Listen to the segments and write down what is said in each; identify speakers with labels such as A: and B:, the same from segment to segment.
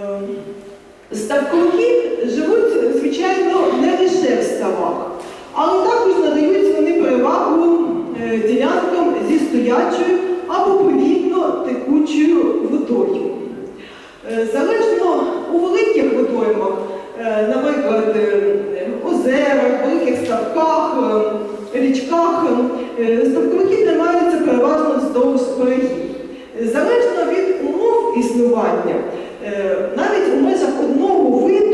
A: Е, Ставковики живуть, звичайно, не лише в ставах, але також надають вони перевагу е, ділянкам зі стоячою або повільно текучою водою. Е, Залежно у великих водоймах, е, наприклад, озерах, великих ставках, річках, ставковики тримаються переважно вздовж берегів. Залежно від умов існування, навіть у межах одного виду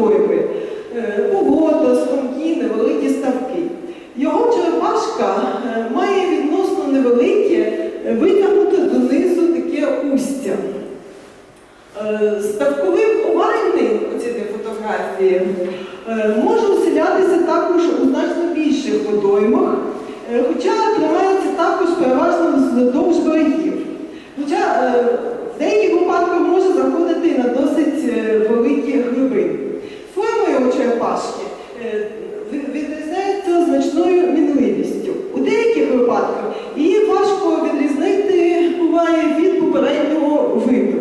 A: водойми, е, болота, струмки, невеликі ставки. Його черепашка е, має відносно невелике, е, витягнуте донизу таке устя. Е, Ставковик овальний, оці дві фотографії, е, може оселятися також у значно більших водоймах, е, хоча тримається також переважно вздовж берегів. Хоча е, в деяких випадках може заходити і на досить е, великі глибини. Форма його черепашки е, від- відрізняється значною мінливістю. У деяких випадках її важко відрізнити буває від попереднього виду.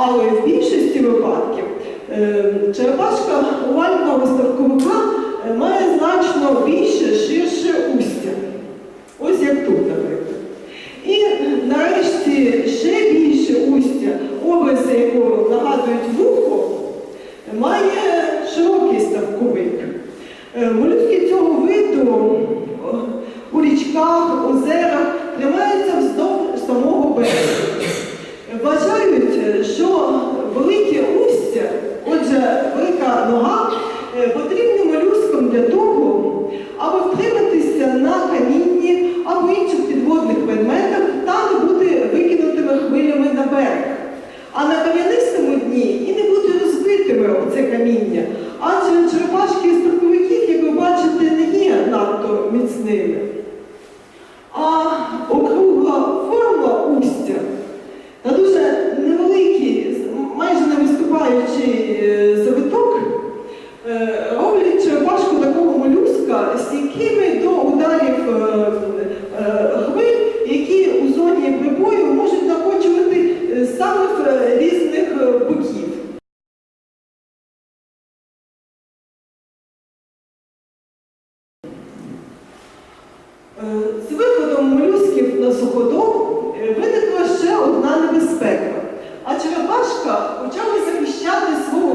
A: Але в більшості випадків е, черепашка овального ставковика е, має значно більше, ширше устя. Ось як тут, наприклад. І нарешті ще більше устя, обриси якого нагадують вухо, має широкий ставковик. Е, Молюски цього виду у річках, озерах тримаються вздовж самого берега. Вважають, е, що велике устя, отже, велика нога, е, потрібні молюскам для того, аби втриматися на камінні або інших підводних предметах та не бути викинутими хвилями на берег. А на кам'янистому дні і не бути розбитими це каміння, адже черепашки і строковиків, як ви бачите, не є надто міцними.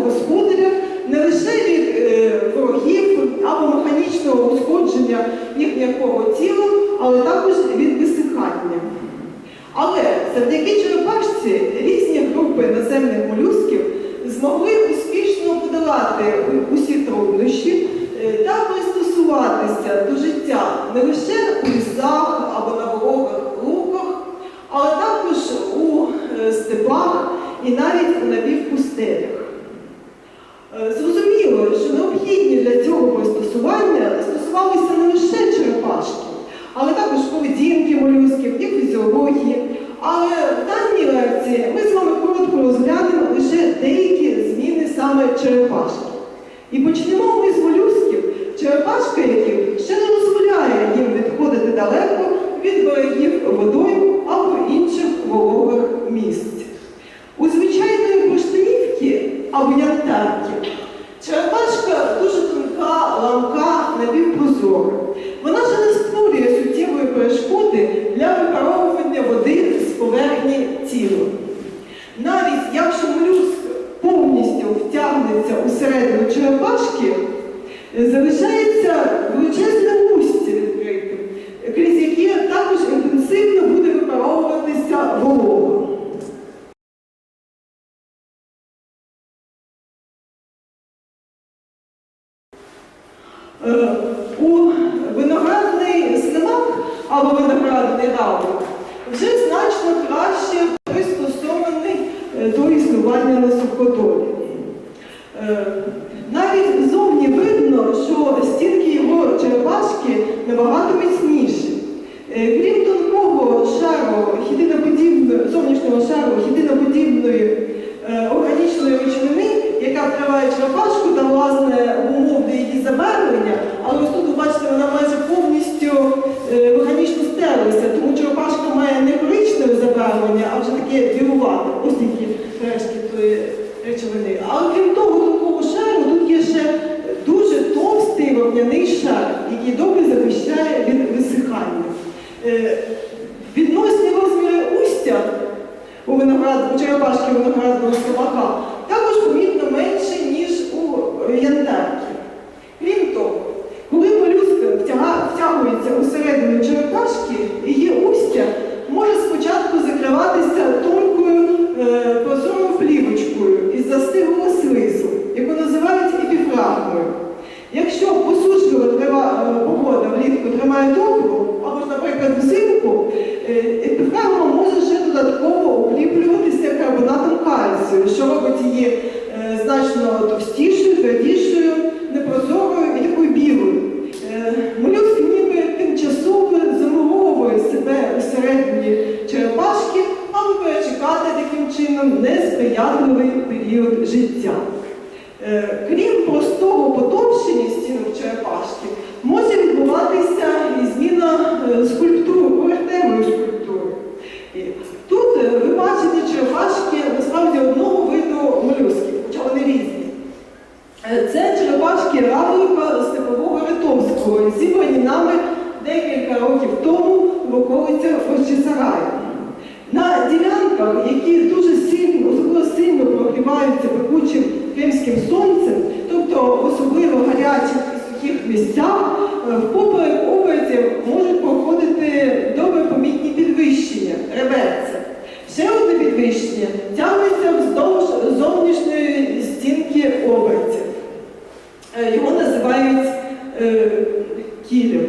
A: Господаря не лише від е, ворогів або механічного ушкодження їхнього тіла, але також від висихання. Але завдяки черепашці різні групи наземних молюсків змогли успішно подолати усі труднощі е, та пристосуватися до життя не лише у лісах або на вологих луках, але також у е, степах і навіть у напівпустелях. Е, Зрозуміло, що необхідні для цього пристосування стосувалися не лише черепашки, але також поведінки молюсків, їх фізіології. Але в даній лекції ми з вами коротко розглянемо лише деякі зміни саме черепашки. І почнемо ми з молюсків, черепашка яких ще не дозволяє їм відходити далеко від берегів водойм або інших янтарки черепашка дуже тонка, ламка, напівпрозора. Вона ж не створює суттєвої перешкоди для випаровування води з поверхні тіла. Навіть якщо молюск повністю втягнеться у середину черепашки, залишається У виноградний слимак або виноградний равлик вже значно краще пристосований е, до існування на суходолі. Е, Навіть зовні видно, що стінки його черепашки набагато міцніші. Е, Крім тонкого шару, зовнішнього шару хітиноподібної е, органічної речовини, яка вкриває черепашку та власне умовне її забарвлення, але ось тут, ви бачите, вона майже повністю е, механічно стерлася, тому черепашка має не коричневе забарвлення, а вже таке білувате, ось такі рештки тої речовини. А крім того тонкого шару, тут є ще дуже товстий вовняний шар, який добре захищає від висихання. Е, Відносні розміри устя у виноград, у черепашки виноградного слабака також помітно менше, ніж у янтарки. Крім того, коли молюска втяга- втягується усередину черепашки, її устя може спочатку закриватися тонкою е, прозорою плівочкою із застиглого слизу, яку називають епіфрагмою. Якщо посушлива трива- е, погода влітку тримає добру, або ж, наприклад, взимку, е, епіфрагма може ще додатково укріплюватися карбонатом кальцію, що робить її е, значно товстішою, твердішою, непрозорою і такою білою. Е, Молюск ніби тимчасово замуровує себе усередині черепашки, аби перечекати таким чином несприятливий період життя. Е, Крім простого потовщення стінок черепашки, може відбуватися і зміна е, скульптури, поверхневої скульптури. І Тут е, ви бачите черепашки насправді одного виду молюсків, хоча вони різні. Е, Це черепашки равлика степового Ритомського, зібрані нами декілька років тому в околицях Ощесараю. На ділянках, які дуже сильно, особливо сильно прогріваються пекучим кримським сонцем, тобто в особливо гарячих і сухих місцях, в впоперек обертів можуть проходити добре помітні підвищення, реверси. Ще одне підвищення тягнеться вздовж зовнішньої стінки обертів. Е, Його називають е, кілем.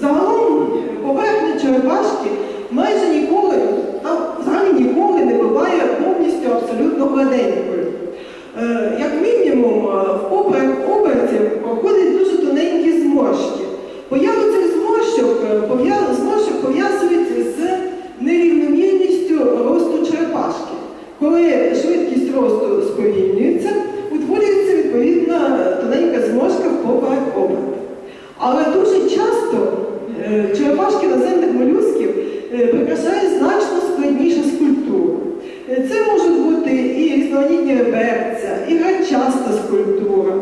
A: Загалом поверхня черепашки майже ніколи, та взагалі ніколи не буває повністю абсолютно гладенькою. Е, Як мінімум, е, в поперек обертів проходять дуже тоненькі зморшки. Появу цих зморщок, е, пов'я- зморщок пов'язують з нерівномірністю росту черепашки. Коли швидкість росту сповільнюється, утворюється відповідна тоненька зморшка в поперек обертів. Але дуже часто е, черепашки наземних молюсків е, прикрашає значно складніша скульптура. Е, Це можуть бути і різноманітні реберця, і гранчаста скульптура,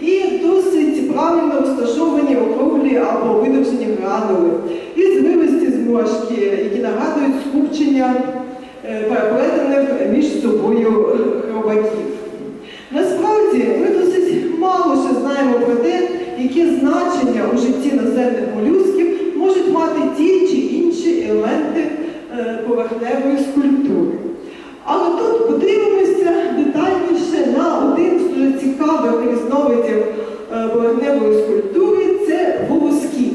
A: і досить правильно розташовані округлі або видовжені гранули, і звивисті зморшки, які нагадують скупчення е, переплетених між собою хробаків. Насправді ми досить мало ще знаємо про те, які значення у житті наземних молюсків можуть мати ті чи інші елементи е, поверхневої скульптури. Але тут подивимося детальніше на один з дуже цікавих різновидів е, поверхневої скульптури це волоски.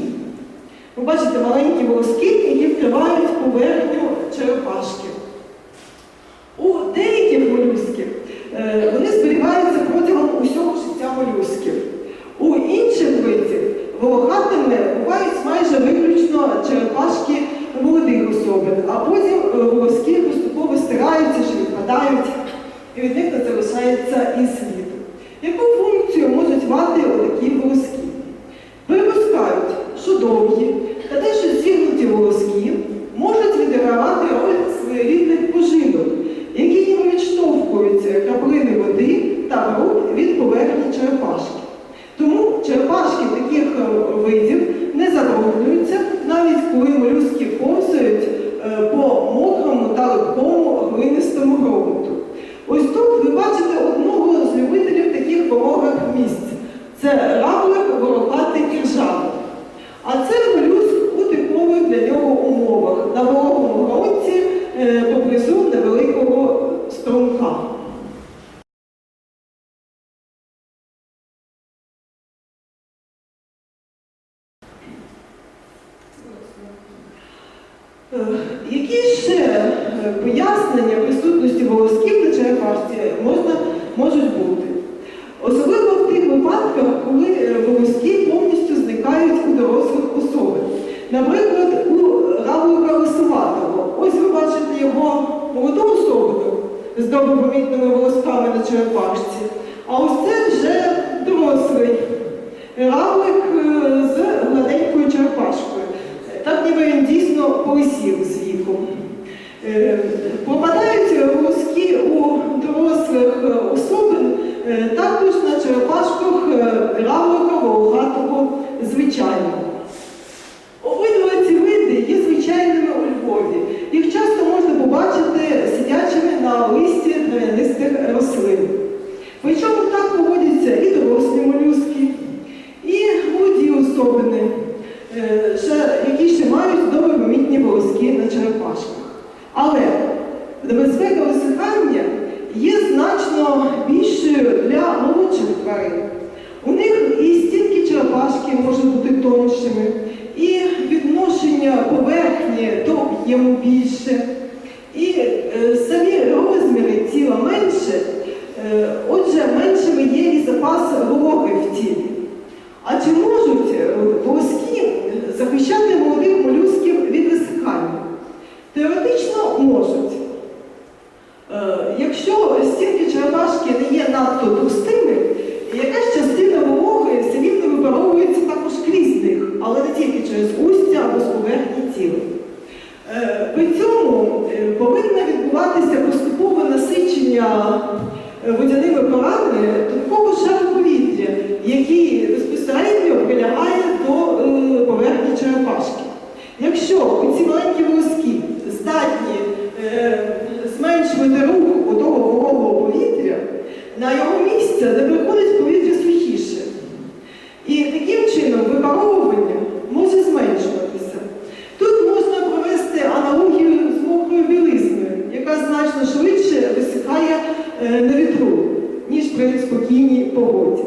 A: Ви бачите маленькі волоски, які вкривають поверхню черепашки. У деяких молюсків е, вони зберігаються протягом усього життя молюсків. У інших видів волохатими бувають майже виключно черепашки а потім е, волоски поступово стираються чи відпадають, і від них залишається і слід. Яку функцію можуть мати отакі волоски? Припускають, що довгі та те, що зігнуті волоски можуть відігравати роль своєрідних пожинок, які ніби відштовхуються краплини води та бруд від поверхні черепашки. Тому черепашки таких е, видів не забруднюються, навіть коли молюски повзають е, по мокрому та липкому глинистому ґрунту. Ось тут ви бачите одного з любителів таких вологих місць. Це равлик волохатий і ржавий. А це молюск у типових для нього умовах на вологих Е, Які ще е, пояснення присутності волосків на черепашці можна, можуть бути? Особливо в тих випадках, коли е, волоски повністю зникають у дорослих особин. Наприклад, у равлика лисуватого. Ось ви бачите його молоду особину з добре волосками на черепашці. А ось це вже дорослий равлик е, з гладенькою черепашкою. Так ніби він дійсно полисів з віком. Е, Попадають волоски у дорослих е, особин е, також на черепашках е, равлика волохатого звичайного. Обидва ці види є звичайними у Львові. Їх часто можна побачити сидячими на трав'янистих рослин. Причому так поводяться і дорослі молюски, і молоді особини, е, ще- які ще мають добре помітні волоски на черепашках. Але небезпека висихання є значно більшою для молодших тварин. У них і стінки черепашки можуть бути тоншими, і відношення поверхні до об'єму більше, і е, самі розміри тіла менше, е, отже, меншими є і запас вологи в тілі. А чи можуть е, волоски захищати молодих молюсків від висихання? Теоретично можуть. Е, Якщо стінки черепашки не є надто товстими, якась частина вологи все рівно випаровується також крізь них, але не тільки через устя або з поверхні тіла. Е, При цьому е, повинно відбуватися поступове насичення е, водяними парами тонкого на вітру, ніж при спокійній погоді.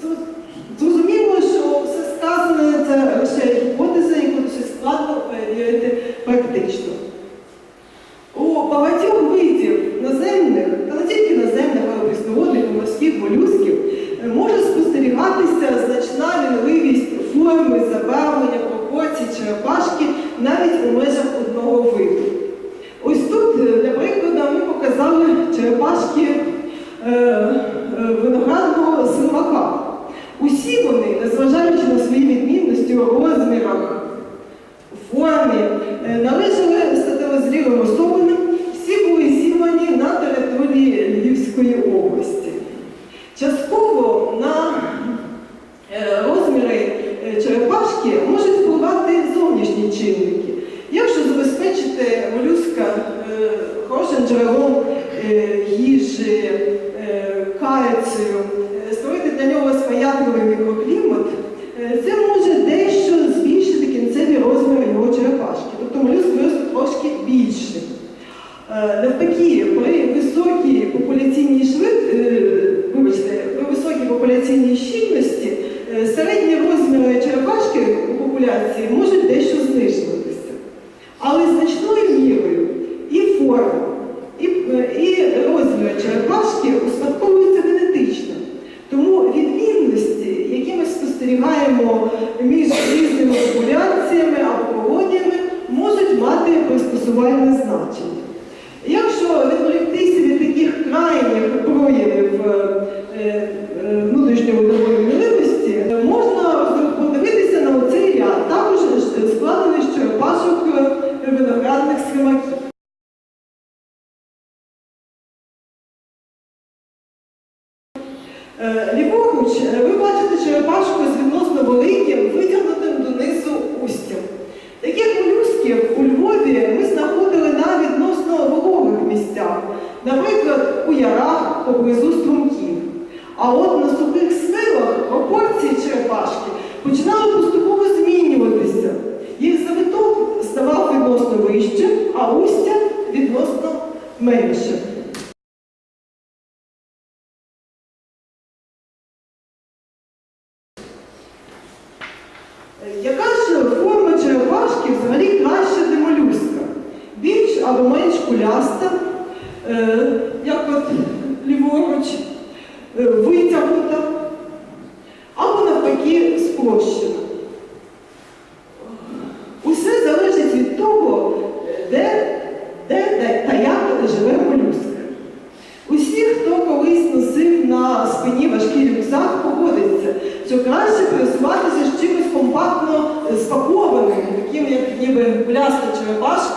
A: Зрозуміло, Зрозуміло, що все сказане це лише гіпотеза, яку дуже складно перевірити практично. У багатьох видів наземних, та не тільки наземних, але й прісноводних і морських молюсків е, може спостерігатися значна мінливість форми, забавлення, пропорцій черепашки навіть у межах одного виду. Ось тут, е, для прикладу, ми показали черепашки е, е, виноградного сливака. Усі вони, незважаючи на свої відмінності у розмірах, формі, е, належали статевозрілим особинам, всі були зібрані на території Львівської області. Частково на е, розміри е, черепашки можуть впливати зовнішні чинники. Якщо забезпечити молюска хорошим джерелом їжі, кальцію, створити для нього сприятливий мікроклімат, це може дещо збільшити кінцеві розміри його черепашки. Тобто молюск виросте трошки більше. Е, Навпаки, при високій популяційній швид... е, високій популяційній щільності е, середні розміри черепашки у популяції можуть дещо знижуватися. Але значною мірою наприклад, у ярах поблизу струмків. А от на сухих схилах пропорції черепашки починали поступово змінюватися. Їх завиток ставав відносно вищим, а устя відносно меншим. negócio,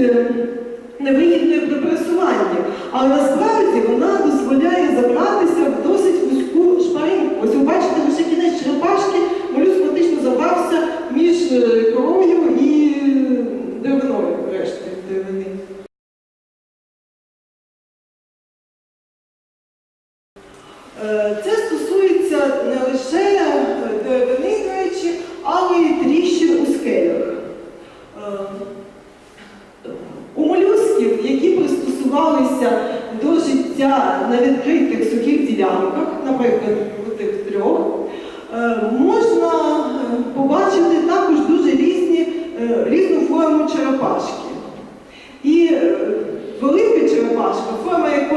A: Е, невигідною при пересуванні, але насправді вона дозволяє забратися в досить вузьку шпаринку. Ось ви бачите, лише кінець черепашки молюск фактично забрався між е, коров'ю і е, деревиною.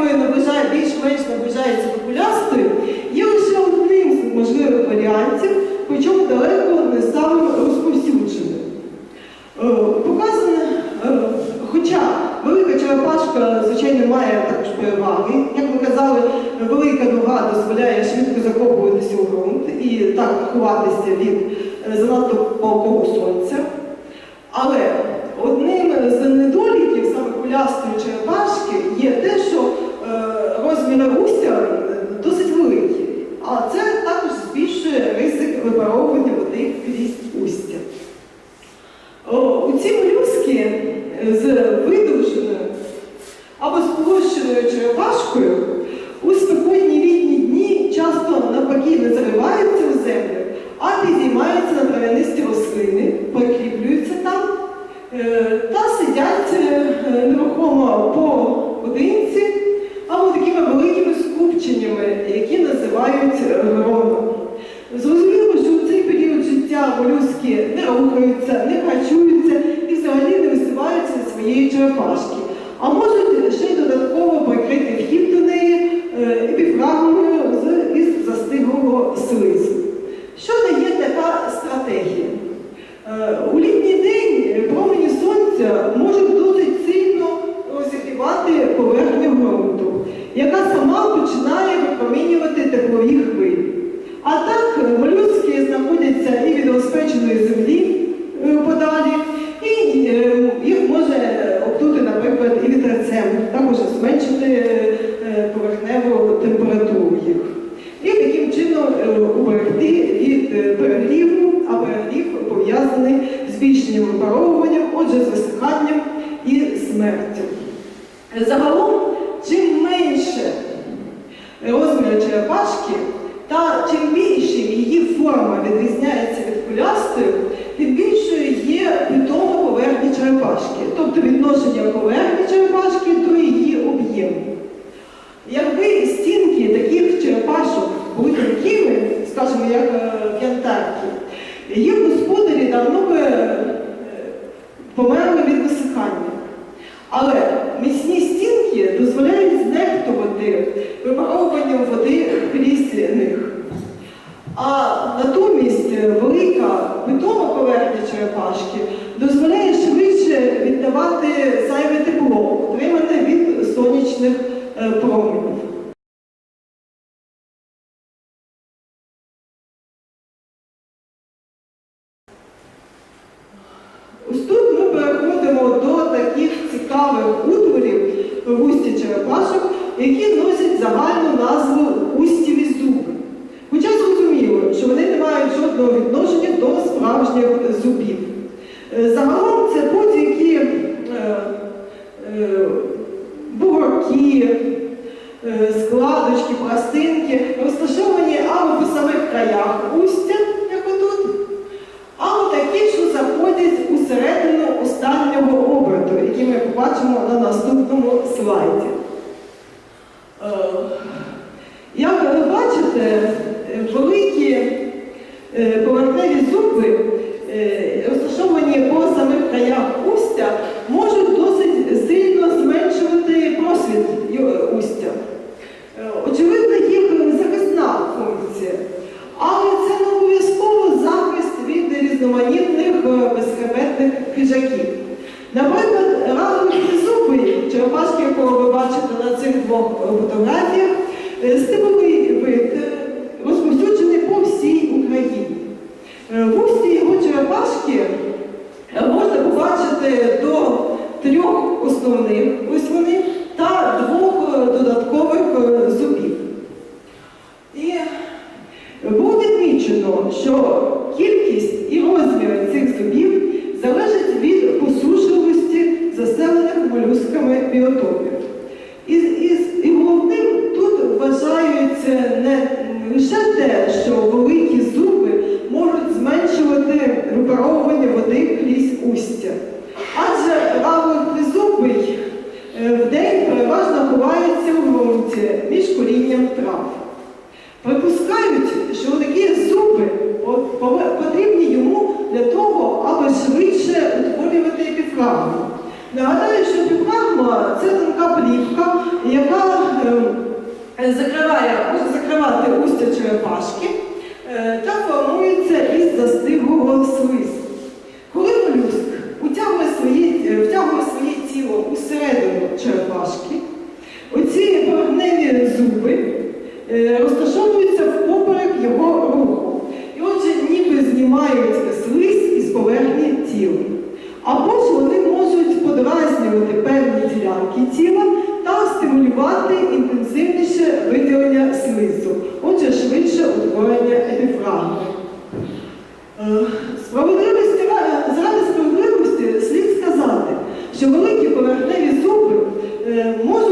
A: якою більш-менш наближається популястою, є лише одним з можливих варіантів, причому далеко не саме розповсюдженим. Е, Показано, е, хоча велика черепашка, звичайно, має також переваги, як ми казали, велика нога дозволяє швидко закопуватися у ґрунт і так ховатися від е, занадто палкого сонця. Але одним з недоліків саме кулястої черепашки є яка сама починає випромінювати теплові хвилі. А так молюски знаходяться і від розпеченої землі е, подалі, і е, їх може обтути, наприклад, і вітерцем, також зменшити е, поверхневу температуру їх. І таким чином уберегти від перегріву, а перегрів пов'язаний з збільшенням випаровуванням, отже, з висиханням і смертю. Загалом які носять загальну назву устіві зуби. Хоча зрозуміло, що вони не мають жодного відношення до справжніх зубів. Е, Загалом це будь-які е, е, бугорки, е, складочки, пластинки, розташовані або по самих краях устя, як отут, або такі, що заходять у середину останнього оберту, який ми побачимо на наступному слайді. Лише те, що великі зуби можуть зменшувати випаровування води крізь устя. Адже равлик зубий в день переважно ховається в ґрунті між корінням трав. Припускають, що такі зуби по- по- потрібні йому для того, аби швидше утворювати епіфрагму. Нагадаю, що епіфрагма – це тонка плівка, яка е, закриває, закривати устя черепашки е, та формується із застиглого слизу. Коли молюск утягує свої, е, втягує своє тіло усередину черепашки, оці поверхневі зуби е, розташовуються впоперек його руху. І отже, ніби знімають слизь із поверхні тіла. Або ж вони можуть подразнювати певні ділянки тіла стимулювати інтенсивніше виділення слизу, отже, швидше утворення епіфрагми. Е, Справедливості заради справедливості слід сказати, що великі поверхневі зуби е, можуть